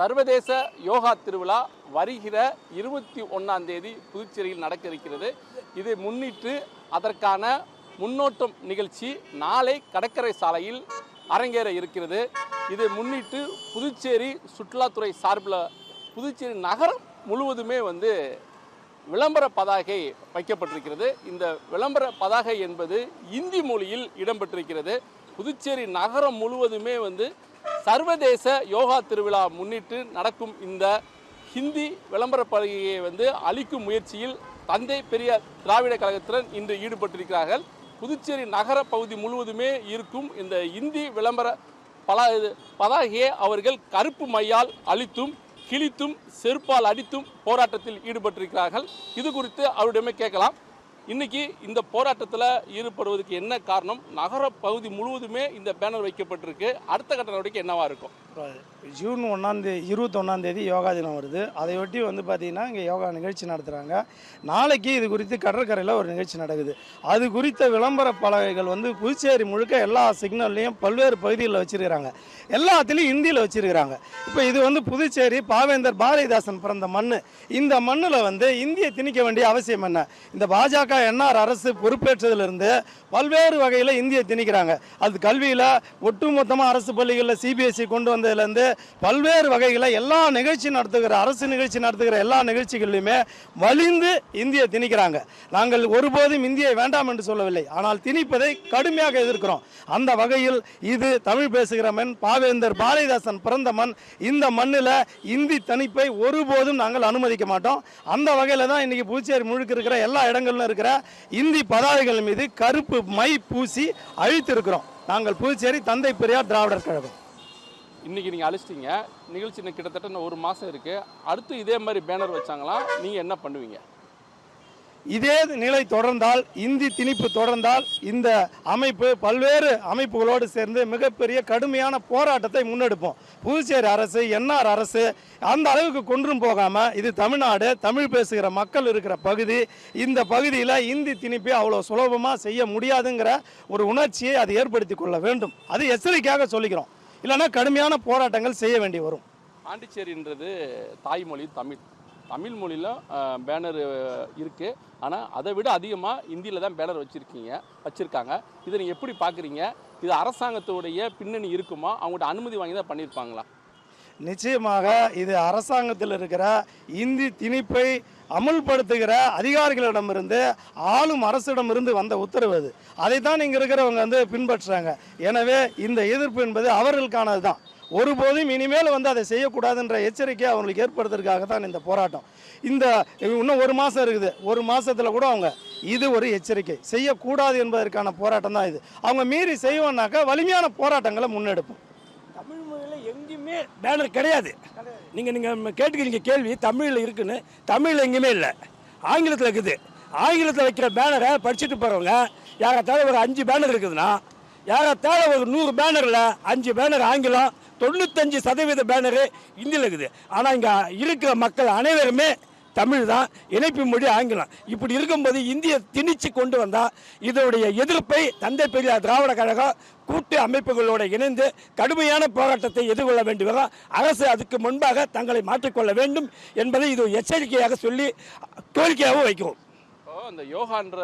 சர்வதேச யோகா திருவிழா வருகிற இருபத்தி ஒன்றாம் தேதி புதுச்சேரியில் நடக்க இருக்கிறது இதை முன்னிட்டு அதற்கான முன்னோட்டம் நிகழ்ச்சி நாளை கடற்கரை சாலையில் அரங்கேற இருக்கிறது. இதை முன்னிட்டு புதுச்சேரி சுற்றுலாத்துறை சார்பில் புதுச்சேரி நகரம் முழுவதுமே வந்து விளம்பர பதாகை வைக்கப்பட்டிருக்கிறது. இந்த விளம்பர பதாகை என்பது இந்தி மொழியில் இடம்பெற்றிருக்கிறது. புதுச்சேரி நகரம் முழுவதுமே வந்து சர்வதேச யோகா திருவிழா முன்னிட்டு நடக்கும் இந்த ஹிந்தி விளம்பர பலகையை வந்து அளிக்கும் முயற்சியில் தந்தை பெரிய திராவிட கழகத்தினர் இன்று ஈடுபட்டிருக்கிறார்கள். புதுச்சேரி நகர பகுதி முழுவதுமே இருக்கும் இந்த இந்தி விளம்பர பல பதாகையை அவர்கள் கருப்பு மையால் அழித்தும் கிழித்தும் செருப்பால் அடித்தும் போராட்டத்தில் ஈடுபட்டிருக்கிறார்கள். இது குறித்து அவரிடமே கேட்கலாம். இன்னைக்கு இந்த போராட்டத்தில் ஈடுபடுவதற்கு என்ன காரணம்? நகர பகுதி முழுவதுமே இந்த பேனர் வைக்கப்பட்டிருக்கு. அடுத்த கட்ட நடவடிக்கை என்னவா இருக்கும்? இப்போ ஜூன் ஒன்றாந்தேதி இருபத்தொன்னாந்தேதி யோகா தினம் வருது. அதையொட்டி வந்து பார்த்திங்கன்னா இங்கே யோகா நிகழ்ச்சி நடத்துகிறாங்க நாளைக்கு இது குறித்து கடற்கரையில் ஒரு நிகழ்ச்சி நடக்குது. அது குறித்த விளம்பர பலகைகள் வந்து புதுச்சேரி முழுக்க எல்லா சிக்னல்லையும் பல்வேறு பகுதிகளில் வச்சுருக்கிறாங்க. எல்லாத்துலேயும் இந்தியில் வச்சுருக்கிறாங்க. இப்போ இது வந்து புதுச்சேரி பாவேந்தர் பாரதிதாசன் பிறந்த மண் இந்த மண்ணில் வந்து இந்தியை திணிக்க வேண்டிய அவசியம் என்ன? இந்த பாஜக என்ஆர் அரசு பொறுப்பேற்றதிலிருந்து பல்வேறு வகையில் இந்தியை திணிக்கிறாங்க. அது கல்வியில் ஒட்டுமொத்தமாக அரசு பள்ளிகளில் சிபிஎஸ்சி கொண்டு வந்ததுலேருந்து பல்வேறு வகைகளில் எல்லா நிகழ்ச்சி நடத்துகிற அரசு நிகழ்ச்சி நடத்துகிற எல்லா நிகழ்ச்சிகளிலுமே வலிந்து இந்தியை திணிக்கிறாங்க. நாங்கள் ஒருபோதும் இந்தியை வேண்டாம் என்று சொல்லவில்லை. ஆனால் திணிப்பதை கடுமையாக எதிர்க்கிறோம். அந்த வகையில் இது தமிழ் பேசுகிற மண் பாவேந்தர் பாரதிதாசன் பிறந்த மண் இந்த மண்ணில் இந்தி தணிப்பை ஒருபோதும் நாங்கள் அனுமதிக்க மாட்டோம். அந்த வகையில் தான் இன்றைக்கி புதுச்சேரி முழுக்க இருக்கிற எல்லா இடங்களிலும் இருக்கிற இந்தி பதாகைகள் மீது கருப்பு மை பூசி அழித்திருக்கிறோம். நாங்கள் புதுச்சேரி தந்தை பெரியார் திராவிடர் கழகம். இன்னைக்கு நீங்கள் அழிச்சிட்டீங்க. நிகழ்ச்சி கிட்டத்தட்ட ஒரு மாதம் இருக்குது அடுத்து இதே மாதிரி பேனர் வச்சாங்களா? நீங்கள் என்ன பண்ணுவீங்க? இதே நிலை தொடர்ந்தால் இந்தி திணிப்பு தொடர்ந்தால் இந்த அமைப்பு பல்வேறு அமைப்புகளோடு சேர்ந்து மிகப்பெரிய கடுமையான போராட்டத்தை முன்னெடுப்போம். புதுச்சேரி அரசு என்ஆர் அரசு அந்த அளவுக்கு கொன்றும் போகாமல் இது தமிழ்நாடு தமிழ் பேசுகிற மக்கள் இருக்கிற பகுதி இந்த பகுதியில் இந்தி திணிப்பை அவ்வளோ சுலபமாக செய்ய முடியாதுங்கிற ஒரு உணர்ச்சியை அது ஏற்படுத்தி கொள்ள வேண்டும். அது எச்சரிக்கையாக சொல்லிக்கிறோம். இல்லைன்னா கடுமையான போராட்டங்கள் செய்ய வேண்டி வரும். பாண்டிச்சேரின்றது தாய்மொழி தமிழ். தமிழ் மொழியில் பேனர் இருக்குது ஆனால் அதை விட அதிகமாக இந்தியில் தான் பேனர் வச்சுருக்கீங்க வச்சுருக்காங்க. இதை நீங்கள் எப்படி பார்க்குறீங்க இது அரசாங்கத்துடைய பின்னணி இருக்குமா? அவங்கள்ட்ட அனுமதி வாங்கி தான் பண்ணியிருப்பாங்களா? நிச்சயமாக இது அரசாங்கத்தில் இருக்கிற இந்தி திணிப்பை அமுல்படுத்துகிற அதிகாரிகளிடமிருந்து ஆளும் அரசிடமிருந்து வந்த உத்தரவு அது. அதை தான் இங்கே இருக்கிறவங்க வந்து பின்பற்றுறாங்க. எனவே இந்த எதிர்ப்பு என்பது அவர்களுக்கானது தான் ஒருபோதும் இனிமேல் வந்து அதை செய்யக்கூடாதுன்ற எச்சரிக்கையை அவங்களுக்கு ஏற்படுத்துறதுக்காக தான் இந்த போராட்டம். இந்த இன்னும் ஒரு மாதம் இருக்குது. ஒரு மாதத்தில் கூட அவங்க இது ஒரு எச்சரிக்கை. செய்யக்கூடாது என்பதற்கான போராட்டம் தான் இது. அவங்க மீறி செய்வோம்னாக்கா வலிமையான போராட்டங்களை முன்னெடுப்போம். தமிழ் மொழியில் எங்கேயுமே பேனர் கிடையாது. நீங்கள் நீங்கள் கேட்டுக்கிறீங்க கேள்வி தமிழில் இருக்குன்னு. தமிழில் எங்கேயுமே இல்லை. ஆங்கிலத்தில் இருக்குது. ஆங்கிலத்தில் வைக்கிற பேனரை படிச்சுட்டு போகிறவங்க யாரத்தால ஒரு அஞ்சு பேனர் இருக்குதுன்னா யாரத்தால ஒரு நூறு பேனரில் அஞ்சு பேனர் ஆங்கிலம் தொண்ணூத்தஞ்சு சதவீத பேனரு இந்தியில் இருக்குது. ஆனால் இங்கே இருக்கிற மக்கள் அனைவருமே தமிழ் தான். இணைப்பு மொழி ஆங்கிலம். இப்படி இருக்கும்போது இந்திய திணிச்சு கொண்டு வந்தால் இதனுடைய எதிர்ப்பை தந்தை பெரியார் திராவிட கழகம் கூட்டு அமைப்புகளோடு இணைந்து கடுமையான போராட்டத்தை எதிர்கொள்ள வேண்டி வரும் அரசு அதுக்கு முன்பாக தங்களை மாற்றிக்கொள்ள வேண்டும் என்பதை இது எச்சரிக்கையாக சொல்லி கோரிக்கையாகவும் வைக்கிறோம். அந்த யோகான்ற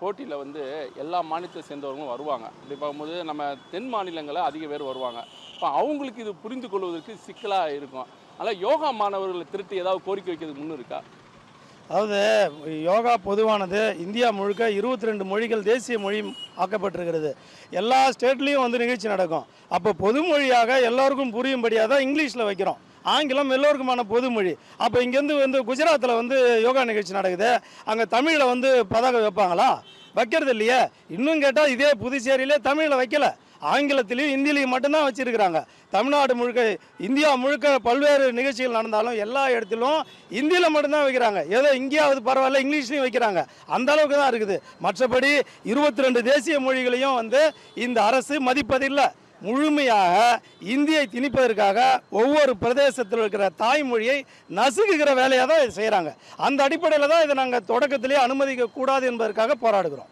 போட்டியில் வந்து எல்லா மாநிலத்தை சேர்ந்தவர்களும் வருவாங்க. இப்படி பார்க்கும்போது நம்ம தென் மாநிலங்களில் அதிக பேர் வருவாங்க. இப்போ அவங்களுக்கு இது புரிந்து கொள்வதற்கு சிக்கலாக இருக்கும். அதனால் யோகா மாணவர்களை திருட்டு ஏதாவது கோரிக்கை வைக்கிறதுக்கு முன்னு இருக்கா? அதாவது யோகா பொதுவானது இந்தியா முழுக்க இருபத்தி ரெண்டு மொழிகள் தேசிய மொழி ஆக்கப்பட்டிருக்கிறது. எல்லா ஸ்டேட்லேயும் வந்து நிகழ்ச்சி நடக்கும். அப்போ பொதுமொழியாக எல்லோருக்கும் புரியும்படியாக தான் இங்கிலீஷில் வைக்கிறோம். ஆங்கிலம் எல்லோருக்குமான பொதுமொழி. அப்போ இங்கேருந்து வந்து குஜராத்தில் வந்து யோகா நிகழ்ச்சி நடக்குது அங்கே தமிழில் வந்து பதாகை வைப்பாங்களா? வைக்கிறது இல்லையே. இன்னும் கேட்டால் இதே புதுச்சேரியிலே தமிழில் வைக்கல. ஆங்கிலத்திலையும் ஹிந்திலையும் மட்டும்தான் வச்சிருக்கிறாங்க. தமிழ்நாடு முழுக்க இந்தியா முழுக்க பல்வேறு நிகழ்ச்சிகள் நடந்தாலும் எல்லா இடத்திலும் இந்தியில் மட்டும்தான் வைக்கிறாங்க. ஏதோ இங்கேயாவது பரவாயில்ல இங்கிலீஷ்லையும் வைக்கிறாங்க. அந்த அளவுக்கு தான் இருக்குது. மற்றபடி இருபத்தி ரெண்டு தேசிய மொழிகளையும் வந்து இந்த அரசு மதிப்பதில்லை. முழுமையாக இந்தியை திணிப்பதற்காக ஒவ்வொரு பிரதேசத்தில் இருக்கிற தாய்மொழியை நசுக்குகிற வேலையாக தான் இதை செய்கிறாங்க அந்த அடிப்படையில் தான் இதை நாங்கள் தொடக்கத்திலேயே அனுமதிக்கக்கூடாது என்பதற்காக போராடுகிறோம்.